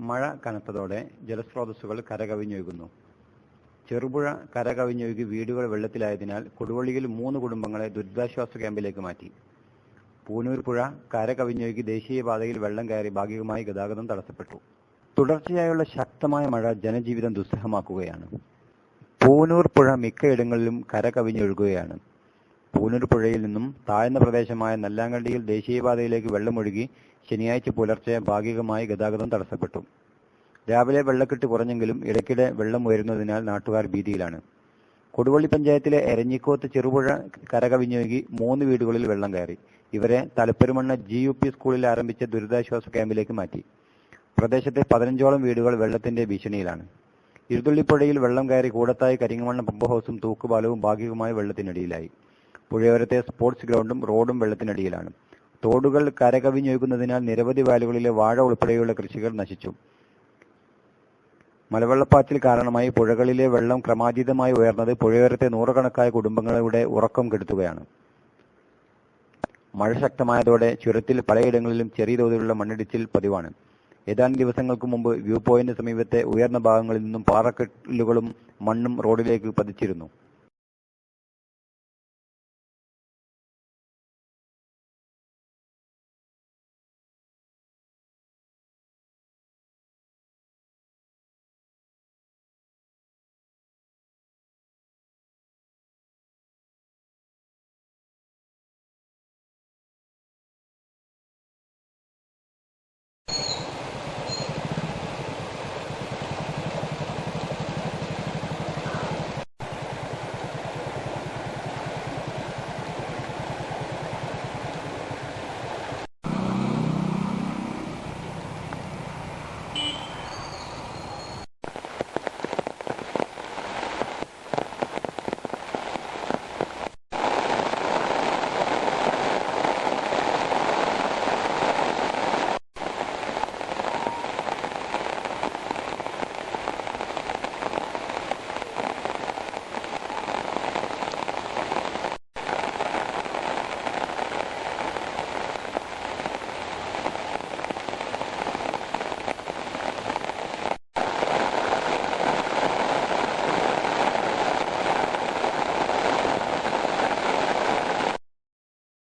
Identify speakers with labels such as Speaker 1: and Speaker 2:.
Speaker 1: മഴ കനത്തതോടെ ജലസ്രോതസ്സുകൾ കരകവിഞ്ഞൊഴുകുന്നു. ചെറുപുഴ കരകവിഞ്ഞൊഴുകി വീടുകൾ വെള്ളത്തിലായതിനാൽ കൊടുവള്ളിയിൽ മൂന്ന് കുടുംബങ്ങളെ ദുരിതാശ്വാസ ക്യാമ്പിലേക്ക് മാറ്റി. പൂനൂർ പുഴ കരകവിഞ്ഞൊഴുകി ദേശീയപാതയിൽ വെള്ളം കയറി ഭാഗികമായി ഗതാഗതം തടസ്സപ്പെട്ടു. തുടർച്ചയായുള്ള ശക്തമായ മഴ ജനജീവിതം ദുസ്സഹമാക്കുകയാണ്. പൂനൂർ പുഴ മിക്കയിടങ്ങളിലും കരകവിഞ്ഞൊഴുകുകയാണ്. പൂനൂർ പുഴയിൽ നിന്നും താഴ്ന്ന പ്രദേശമായ നല്ലാങ്കണ്ടിയിൽ ദേശീയപാതയിലേക്ക് വെള്ളമൊഴുകി ശനിയാഴ്ച പുലർച്ചെ ഭാഗികമായി ഗതാഗതം തടസ്സപ്പെട്ടു. രാവിലെ വെള്ളക്കെട്ട് കുറഞ്ഞെങ്കിലും ഇടയ്ക്കിടെ വെള്ളം ഉയരുന്നതിനാൽ നാട്ടുകാർ ഭീതിയിലാണ്. കൊടുവള്ളി പഞ്ചായത്തിലെ എരഞ്ഞിക്കോത്ത് ചെറുപുഴ കരകവിഞ്ഞൊഴുകി മൂന്ന് വീടുകളിൽ വെള്ളം കയറി. ഇവരെ തലപ്പെരുമണ്ണ ജി യു പി സ്കൂളിൽ ആരംഭിച്ച ദുരിതാശ്വാസ ക്യാമ്പിലേക്ക് മാറ്റി. പ്രദേശത്തെ പതിനഞ്ചോളം വീടുകൾ വെള്ളത്തിന്റെ ഭീഷണിയിലാണ്. ഇരുതുള്ളിപ്പുഴയിൽ വെള്ളം കയറി കൂടത്തായി കരിങ്ങമണ്ണ പമ്പ് ഹൗസും തൂക്കുപാലവും ഭാഗികമായി വെള്ളത്തിനടിയിലായി. പുഴയോരത്തെ സ്പോർട്സ് ഗ്രൗണ്ടും റോഡും വെള്ളത്തിനടിയിലാണ്. തോടുകൾ കരകവിഞ്ഞൊഴുകുന്നതിനാൽ നിരവധി വയലുകളിലെ വാഴ ഉൾപ്പെടെയുള്ള കൃഷികൾ നശിച്ചു. മലവെള്ളപ്പാച്ചിൽ കാരണമായി പുഴകളിലെ വെള്ളം ക്രമാതീതമായി ഉയർന്നത് പുഴയോരത്തെ നൂറുകണക്കായ കുടുംബങ്ങളുടെ ഉറക്കം കെടുത്തുകയാണ്. മഴ ശക്തമായതോടെ ചുരത്തിൽ പലയിടങ്ങളിലും ചെറിയ തോതിലുള്ള മണ്ണിടിച്ചിൽ പതിവാണ്. ഏതാനും ദിവസങ്ങൾക്ക് മുമ്പ് വ്യൂ പോയിന്റ് സമീപത്തെ ഉയർന്ന ഭാഗങ്ങളിൽ നിന്നും പാറക്കെട്ടുകളും മണ്ണും റോഡിലേക്ക് പതിച്ചിരുന്നു.